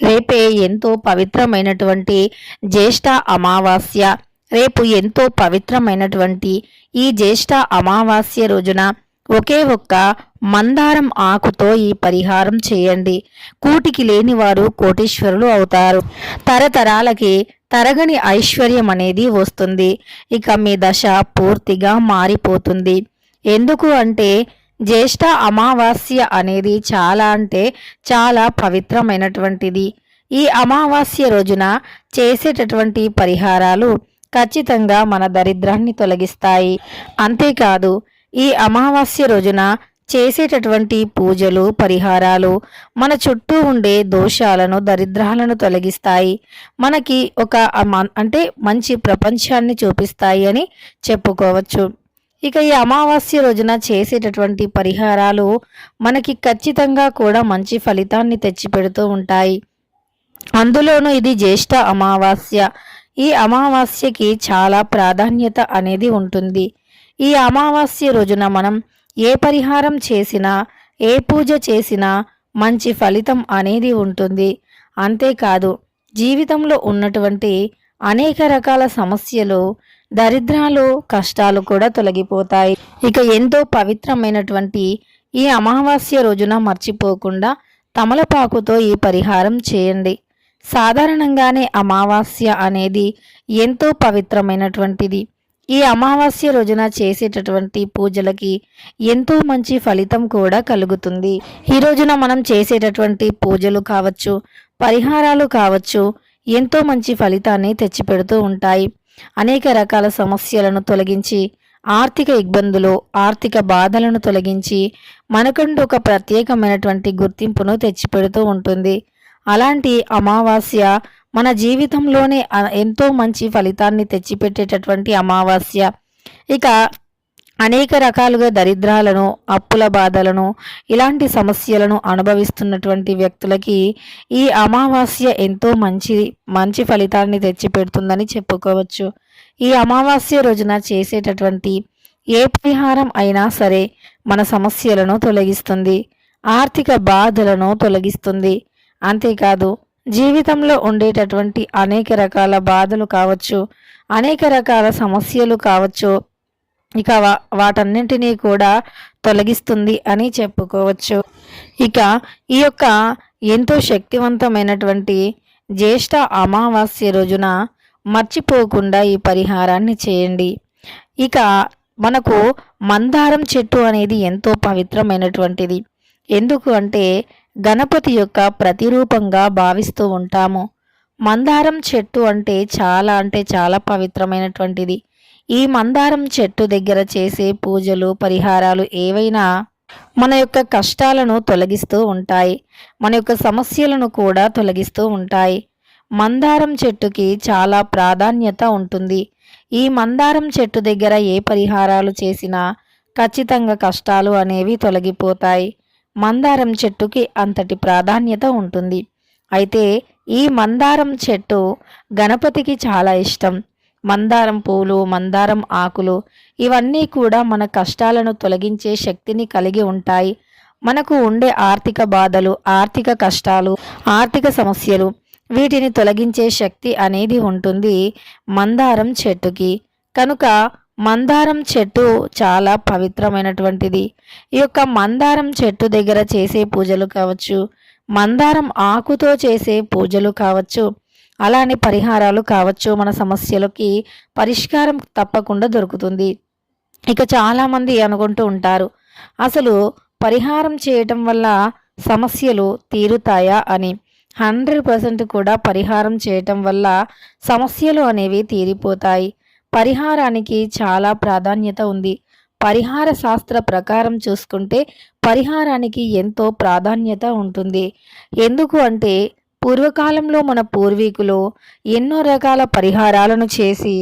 రేపే ఎంతో పవిత్రమైనటువంటి జ్యేష్ఠ అమావాస్య. రేపు ఎంతో పవిత్రమైనటువంటి ఈ జ్యేష్ఠ అమావాస్య రోజున ఒకే ఒక్క మందారం ఆకుతో ఈ పరిహారం చేయండి. కూటికి లేని వారు కోటీశ్వరులు అవుతారు. తరతరాలకి తరగని ఐశ్వర్యం అనేది వస్తుంది. ఇక మీ దశ పూర్తిగా మారిపోతుంది. ఎందుకు అంటే జ్యేష్ఠ అమావాస్య అనేది చాలా అంటే చాలా పవిత్రమైనటువంటిది. ఈ అమావాస్య రోజున చేసేటటువంటి పరిహారాలు ఖచ్చితంగా మన దరిద్రాన్ని తొలగిస్తాయి. అంతేకాదు ఈ అమావాస్య రోజున చేసేటటువంటి పూజలు పరిహారాలు మన చుట్టూ ఉండే దోషాలను దరిద్రాలను తొలగిస్తాయి. మనకి ఒక అంటే మంచి ప్రపంచాన్ని చూపిస్తాయి అని చెప్పుకోవచ్చు. ఇక ఈ అమావాస్య రోజున చేసేటటువంటి పరిహారాలు మనకి ఖచ్చితంగా కూడా మంచి ఫలితాన్ని తెచ్చిపెడుతూ ఉంటాయి. అందులోనూ ఇది జ్యేష్ఠ అమావాస్య. ఈ అమావాస్యకి చాలా ప్రాధాన్యత అనేది ఉంటుంది. ఈ అమావాస్య రోజున మనం ఏ పరిహారం చేసినా ఏ పూజ చేసినా మంచి ఫలితం అనేది ఉంటుంది. అంతేకాదు జీవితంలో ఉన్నటువంటి అనేక రకాల సమస్యలు దరిద్రాలు కష్టాలు కూడా తొలగిపోతాయి. ఇక ఎంతో పవిత్రమైనటువంటి ఈ అమావాస్య రోజున మర్చిపోకుండా తమలపాకుతో ఈ పరిహారం చేయండి. సాధారణంగానే అమావాస్య అనేది ఎంతో పవిత్రమైనటువంటిది. ఈ అమావాస్య రోజున చేసేటటువంటి పూజలకి ఎంతో మంచి ఫలితం కూడా కలుగుతుంది. ఈ రోజున మనం చేసేటటువంటి పూజలు కావచ్చు పరిహారాలు కావచ్చు ఎంతో మంచి ఫలితాన్ని తెచ్చిపెడుతూ ఉంటాయి. అనేక రకాల సమస్యలను తొలగించి ఆర్థిక ఇబ్బందులు ఆర్థిక బాధలను తొలగించి మనకంటూ ఒక ప్రత్యేకమైనటువంటి గుర్తింపును తెచ్చిపెడుతూ ఉంటుంది. అలాంటి అమావాస్య మన జీవితంలోనే ఎంతో మంచి ఫలితాన్ని తెచ్చిపెట్టేటటువంటి అమావాస్య. ఇక అనేక రకాలుగా దరిద్రాలను అప్పుల బాధలను ఇలాంటి సమస్యలను అనుభవిస్తున్నటువంటి వ్యక్తులకి ఈ అమావాస్య ఎంతో మంచి మంచి ఫలితాన్ని తెచ్చిపెడుతుందని చెప్పుకోవచ్చు. ఈ అమావాస్య రోజున చేసేటటువంటి ఏ పరిహారం అయినా సరే మన సమస్యలను తొలగిస్తుంది. ఆర్థిక బాధలను తొలగిస్తుంది. అంతేకాదు జీవితంలో ఉండేటటువంటి అనేక రకాల బాధలు కావచ్చు అనేక రకాల సమస్యలు కావచ్చు ఇక వా- వాటన్నింటినీ కూడా తొలగిస్తుంది అని చెప్పుకోవచ్చు. ఇక ఈ యొక్క ఎంతో శక్తివంతమైనటువంటి జ్యేష్ఠ అమావాస్య రోజున మర్చిపోకుండా ఈ పరిహారాన్ని చేయండి. ఇక మనకు మందారం చెట్టు అనేది ఎంతో పవిత్రమైనటువంటిది. ఎందుకు అంటే గణపతి యొక్క ప్రతిరూపంగా భావిస్తూ ఉంటాము. మందారం చెట్టు అంటే చాలా అంటే చాలా పవిత్రమైనటువంటిది. ఈ మందారం చెట్టు దగ్గర చేసే పూజలు పరిహారాలు ఏవైనా మన యొక్క కష్టాలను తొలగిస్తూ ఉంటాయి. మన యొక్క సమస్యలను కూడా తొలగిస్తూ ఉంటాయి. మందారం చెట్టుకి చాలా ప్రాధాన్యత ఉంటుంది. ఈ మందారం చెట్టు దగ్గర ఏ పరిహారాలు చేసినా ఖచ్చితంగా కష్టాలు అనేవి తొలగిపోతాయి. మందారం చెట్టుకి అంతటి ప్రాధాన్యత ఉంటుంది. అయితే ఈ మందారం చెట్టు గణపతికి చాలా ఇష్టం. మందారం పూలు మందారం ఆకులు ఇవన్నీ కూడా మన కష్టాలను తొలగించే శక్తిని కలిగి ఉంటాయి. మనకు ఉండే ఆర్థిక బాధలు ఆర్థిక కష్టాలు ఆర్థిక సమస్యలు వీటిని తొలగించే శక్తి అనేది ఉంటుంది మందారం చెట్టుకి. కనుక మందారం చెట్టు చాలా పవిత్రమైనటువంటిది. ఈ యొక్క మందారం చెట్టు దగ్గర చేసే పూజలు కావచ్చు మందారం ఆకుతో చేసే పూజలు కావచ్చు అలానే పరిహారాలు కావచ్చు మన సమస్యలకి పరిష్కారం తప్పకుండా దొరుకుతుంది. ఇక చాలామంది అనుకుంటూ ఉంటారు అసలు పరిహారం చేయటం వల్ల సమస్యలు తీరుతాయా అని. హండ్రెడ్ పర్సెంట్ కూడా పరిహారం చేయటం వల్ల సమస్యలు అనేవి తీరిపోతాయి. పరిహారానికి చాలా ప్రాధాన్యత ఉంది. పరిహార శాస్త్ర ప్రకారం చూసుకుంటే పరిహారానికి ఎంతో ప్రాధాన్యత ఉంటుంది. ఎందుకు అంటే పూర్వకాలంలో మన పూర్వీకులు ఎన్నో రకాల పరిహారాలను చేసి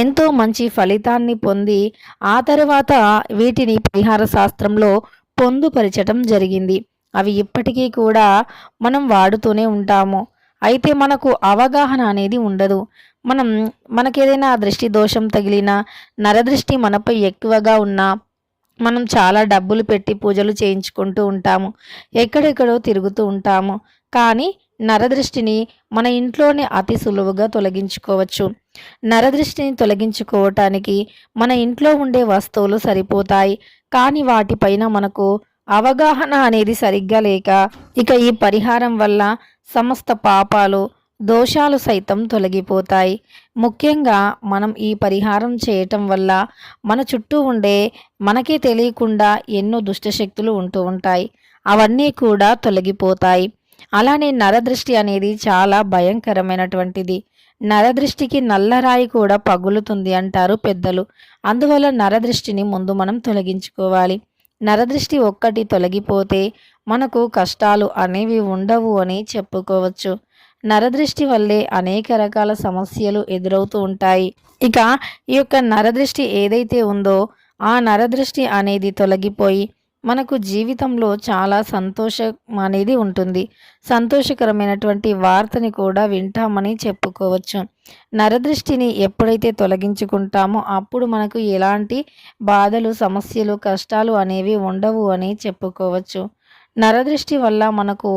ఎంతో మంచి ఫలితాన్ని పొంది ఆ తర్వాత వీటిని పరిహార శాస్త్రంలో పొందుపరచటం జరిగింది. అవి ఇప్పటికీ కూడా మనం వాడుతూనే ఉంటాము. అయితే మనకు అవగాహన అనేది ఉండదు. మనం మనకేదైనా దృష్టి దోషం తగిలినా నరదృష్టి మనపై ఎక్కువగా ఉన్నా మనం చాలా డబ్బులు పెట్టి పూజలు చేయించుకుంటూ ఉంటాము. ఎక్కడెక్కడో తిరుగుతూ ఉంటాము. కానీ నరదృష్టిని మన ఇంట్లోనే అతి సులువుగా తొలగించుకోవచ్చు. నరదృష్టిని తొలగించుకోవటానికి మన ఇంట్లో ఉండే వస్తువులు సరిపోతాయి. కానీ వాటిపైన మనకు అవగాహన అనేది సరిగ్గా లేక ఇక ఈ పరిహారం వల్ల సమస్త పాపాలు దోషాలు సైతం తొలగిపోతాయి. ముఖ్యంగా మనం ఈ పరిహారం చేయటం వల్ల మన చుట్టూ ఉండే మనకే తెలియకుండా ఎన్నో దుష్టశక్తులు ఉంటూ ఉంటాయి. అవన్నీ కూడా తొలగిపోతాయి. అలానే నరదృష్టి అనేది చాలా భయంకరమైనటువంటిది. నరదృష్టికి నల్లరాయి కూడా పగులుతుంది అంటారు పెద్దలు. అందువల్ల నరదృష్టిని ముందు మనం తొలగించుకోవాలి. నరదృష్టి ఒక్కటి తొలగిపోతే మనకు కష్టాలు అనేవి ఉండవు అని చెప్పుకోవచ్చు. నరదృష్టి వల్లే అనేక రకాల సమస్యలు ఎదురవుతూ ఉంటాయి. ఇక ఈ యొక్క నరదృష్టి ఏదైతే ఉందో ఆ నరదృష్టి అనేది తొలగిపోయి మనకు జీవితంలో చాలా సంతోషం అనేది ఉంటుంది. సంతోషకరమైనటువంటి వార్తని కూడా వింటామని చెప్పుకోవచ్చు. నరదృష్టిని ఎప్పుడైతే తొలగించుకుంటామో అప్పుడు మనకు ఎలాంటి బాధలు సమస్యలు కష్టాలు అనేవి ఉండవు అని చెప్పుకోవచ్చు. నరదృష్టి వల్ల మనకు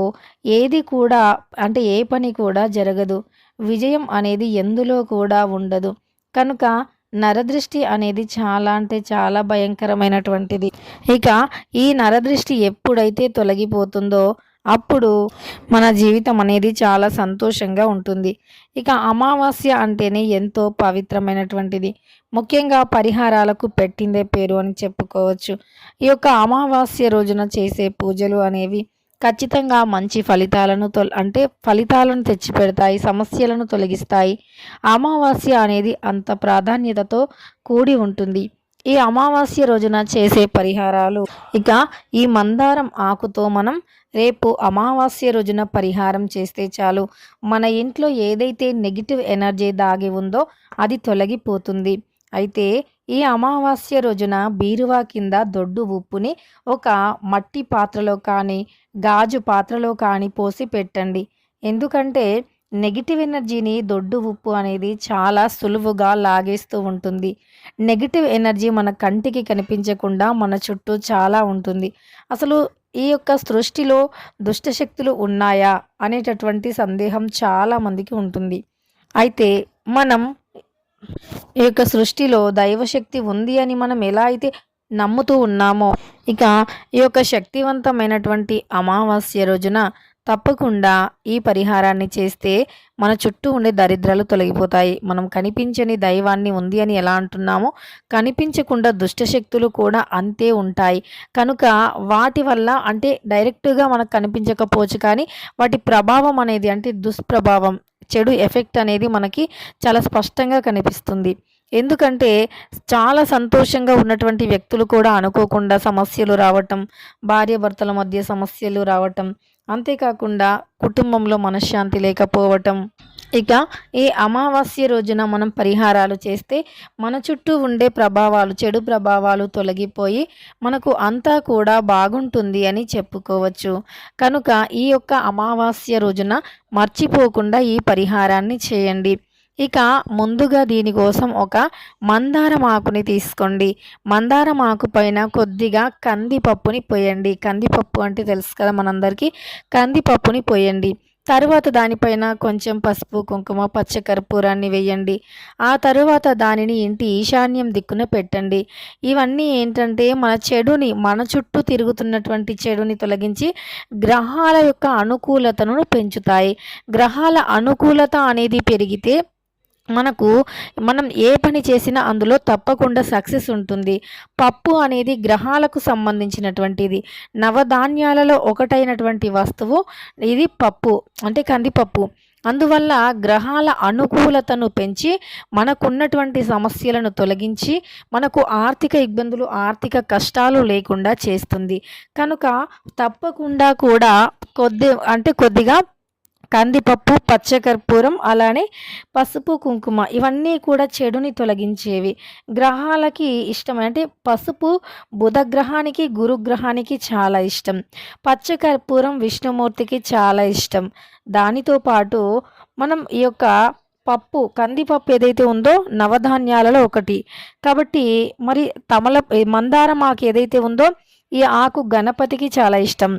ఏది కూడా అంటే ఏ పని కూడా జరగదు. విజయం అనేది ఎందులో కూడా ఉండదు. కనుక నరదృష్టి అనేది చాలా అంటే చాలా భయంకరమైనటువంటిది. ఇక ఈ నరదృష్టి ఎప్పుడైతే తొలగిపోతుందో అప్పుడు మన జీవితం అనేది చాలా సంతోషంగా ఉంటుంది. ఇక అమావాస్య అంటేనే ఎంతో పవిత్రమైనటువంటిది. ముఖ్యంగా పరిహారాలకు పెట్టిందే పేరు అని చెప్పుకోవచ్చు. ఈ యొక్క అమావాస్య రోజున చేసే పూజలు అనేవి ఖచ్చితంగా మంచి ఫలితాలను తొల అంటే ఫలితాలను తెచ్చిపెడతాయి సమస్యలను తొలగిస్తాయి. అమావాస్య అనేది అంత ప్రాధాన్యతతో కూడి ఉంటుంది. ఈ అమావాస్య రోజున చేసే పరిహారాలు. ఇక ఈ మందారం ఆకుతో మనం రేపు అమావాస్య రోజున పరిహారం చేస్తే చాలు. మన ఇంట్లో ఏదైతే నెగిటివ్ ఎనర్జీ దాగి ఉందో అది తొలగిపోతుంది. అయితే ఈ అమావాస్య రోజున బీరువా కింద దొడ్డు ఉప్పుని ఒక మట్టి పాత్రలో కానీ గాజు పాత్రలో కానీ పోసి పెట్టండి. ఎందుకంటే నెగిటివ్ ఎనర్జీని దొడ్డు ఉప్పు అనేది చాలా సులువుగా లాగేస్తూ ఉంటుంది. నెగిటివ్ ఎనర్జీ మన కంటికి కనిపించకుండా మన చుట్టూ చాలా ఉంటుంది. అసలు ఈ యొక్క సృష్టిలో దుష్టశక్తులు ఉన్నాయా అనేటటువంటి సందేహం చాలామందికి ఉంటుంది. అయితే మనం ఈ యొక్క సృష్టిలో దైవశక్తి ఉంది అని మనం ఎలా అయితే నమ్ముతూ ఉన్నామో ఇక ఈ యొక్క శక్తివంతమైనటువంటి అమావాస్య రోజున తప్పకుండా ఈ పరిహారాన్ని చేస్తే మన చుట్టూ ఉండే దరిద్రాలు తొలగిపోతాయి. మనం కనిపించని దైవాన్ని ఉంది అని ఎలా అంటున్నామో కనిపించకుండా దుష్టశక్తులు కూడా అంతే ఉంటాయి. కనుక వాటి వల్ల అంటే డైరెక్ట్గా మనకు కనిపించకపోవచ్చు కానీ వాటి ప్రభావం అనేది అంటే దుష్ప్రభావం చెడు ఎఫెక్ట్ అనేది మనకి చాలా స్పష్టంగా కనిపిస్తుంది. ఎందుకంటే చాలా సంతోషంగా ఉన్నటువంటి వ్యక్తులు కూడా అనుకోకుండా సమస్యలు రావటం భార్యాభర్తల మధ్య సమస్యలు రావటం అంతేకాకుండా కుటుంబంలో మనశ్శాంతి లేకపోవటం. ఇక ఈ అమావాస్య రోజున మనం పరిహారాలు చేస్తే మన చుట్టూ ఉండే ప్రభావాలు చెడు ప్రభావాలు తొలగిపోయి మనకు అంతా కూడా బాగుంటుంది అని చెప్పుకోవచ్చు. కనుక ఈ యొక్క అమావాస్య రోజున మర్చిపోకుండా ఈ పరిహారాన్ని చేయండి. ఇక ముందుగా దీనికోసం ఒక మందారం ఆకుని తీసుకోండి. మందారం ఆకు పైన కొద్దిగా కందిపప్పుని పోయండి. కందిపప్పు అంటే తెలుసు కదా మనందరికీ. కందిపప్పుని పోయండి. తరువాత దానిపైన కొంచెం పసుపు కుంకుమ పచ్చకర్పూరాన్ని వేయండి. ఆ తరువాత దానిని ఇంటి ఈశాన్యం దిక్కున పెట్టండి. ఇవన్నీ ఏంటంటే మన చెడుని మన చుట్టూ తిరుగుతున్నటువంటి చెడుని తొలగించి గ్రహాల యొక్క అనుకూలతను పెంచుతాయి. గ్రహాల అనుకూలత అనేది పెరిగితే మనకు మనం ఏ పని చేసినా అందులో తప్పకుండా సక్సెస్ ఉంటుంది. పప్పు అనేది గ్రహాలకు సంబంధించినటువంటిది. నవధాన్యాలలో ఒకటైనటువంటి వస్తువు ఇది పప్పు అంటే కందిపప్పు. అందువల్ల గ్రహాల అనుకూలతను పెంచి మనకున్నటువంటి సమస్యలను తొలగించి మనకు ఆర్థిక ఇబ్బందులు ఆర్థిక కష్టాలు లేకుండా చేస్తుంది. కనుక తప్పకుండా కూడా కొద్ది అంటే కొద్దిగా కందిపప్పు పచ్చకర్పూరం అలానే పసుపు కుంకుమ ఇవన్నీ కూడా చెడుని తొలగించేవి. గ్రహాలకి ఇష్టం అంటే పసుపు బుధగ్రహానికి గురుగ్రహానికి చాలా ఇష్టం. పచ్చకర్పూరం విష్ణుమూర్తికి చాలా ఇష్టం. దానితో పాటు మనం ఈ యొక్క పప్పు కందిపప్పు ఏదైతే ఉందో నవధాన్యాలలో ఒకటి. కాబట్టి మరి తమల మందారం ఆకు ఏదైతే ఉందో ఈ ఆకు గణపతికి చాలా ఇష్టం.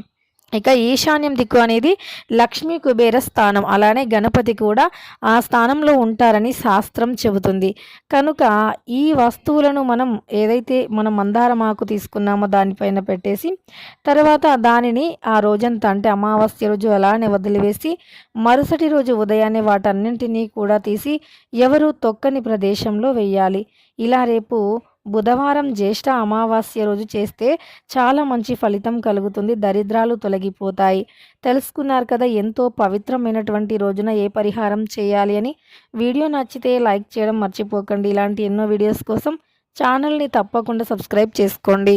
ఇక ఈశాన్యం దిక్కు అనేది లక్ష్మీ కుబేర స్థానం. అలానే గణపతి కూడా ఆ స్థానంలో ఉంటారని శాస్త్రం చెబుతుంది. కనుక ఈ వస్తువులను మనం ఏదైతే మనం మందారమాకు తీసుకున్నామో దానిపైన పెట్టేసి తర్వాత దానిని ఆ రోజంతా అంటే అమావాస్య రోజు అలానే వదిలివేసి మరుసటి రోజు ఉదయాన్నే వాటన్నింటినీ కూడా తీసి ఎవరు తొక్కని ప్రదేశంలో వెయ్యాలి ఇలా రేపు బుధవారం జ్యేష్ఠ అమావాస్య రోజు చేస్తే చాలా మంచి ఫలితం కలుగుతుంది. దరిద్రాలు తొలగిపోతాయి. తెలుసుకున్నారు కదా ఎంతో పవిత్రమైనటువంటి రోజున ఏ పరిహారం చేయాలి అని. వీడియో నచ్చితే లైక్ చేయడం మర్చిపోకండి. ఇలాంటి ఎన్నో వీడియోస్ కోసం ఛానల్ని తప్పకుండా సబ్స్క్రైబ్ చేసుకోండి.